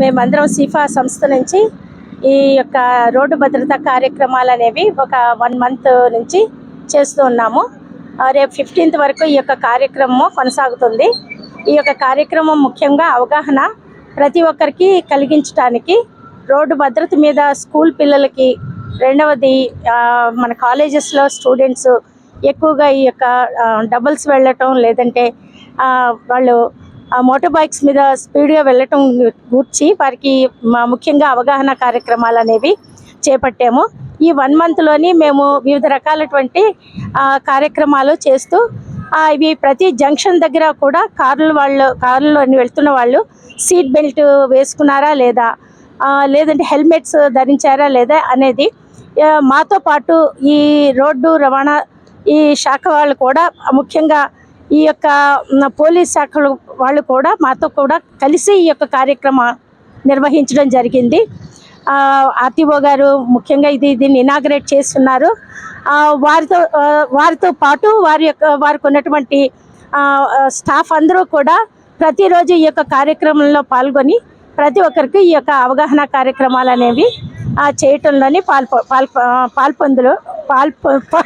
మేమందరం సిఫా సంస్థ నుంచి ఈ యొక్క రోడ్డు భద్రతా కార్యక్రమాలు అనేవి ఒక వన్ మంత్ నుంచి చేస్తూ ఉన్నాము. రేపు ఫిఫ్టీన్త్ వరకు ఈ యొక్క కార్యక్రమం కొనసాగుతుంది. ఈ యొక్క కార్యక్రమం ముఖ్యంగా అవగాహన ప్రతి ఒక్కరికి కలిగించడానికి రోడ్డు భద్రత మీద స్కూల్ పిల్లలకి రెండవది మన కాలేజెస్లో స్టూడెంట్స్ ఎక్కువగా ఈ యొక్క డబుల్స్ వెళ్ళటం లేదంటే వాళ్ళు ఆ మోటార్ బైక్స్ మీద స్పీడ్గా వెళ్ళటం గూర్చి వారికి మా- ముఖ్యంగా అవగాహన కార్యక్రమాలు అనేవి చేపట్టాము. ఈ వన్ మంత్లోని మేము వివిధ రకాలటువంటి కార్యక్రమాలు చేస్తూ ఇవి ప్రతి జంక్షన్ దగ్గర కూడా కార్లు వాళ్ళు కార్లోని వెళ్తున్న వాళ్ళు సీట్ బెల్ట్ వేసుకున్నారా లేదా లేదంటే హెల్మెట్స్ ధరించారా లేదా అనేది మాతో పాటు ఈ రోడ్డు రవాణా ఈ శాఖ వాళ్ళు కూడా ముఖ్యంగా ఈ యొక్క పోలీస్ శాఖలు వాళ్ళు కూడా మాతో కూడా కలిసి ఈ యొక్క కార్యక్రమం నిర్వహించడం జరిగింది. ఆర్టీఓ గారు ముఖ్యంగా ఇది దీన్ని ఇనాగ్రేట్ చేస్తున్నారు. వారితో వారితో పాటు వారి యొక్క వారికి ఉన్నటువంటి స్టాఫ్ అందరూ కూడా ప్రతిరోజు ఈ యొక్క కార్యక్రమంలో పాల్గొని ప్రతి ఒక్కరికి ఈ యొక్క అవగాహన కార్యక్రమాలు అనేవి చేయటంలోని పాల్పొ పాల్పొందులు పాల్పొ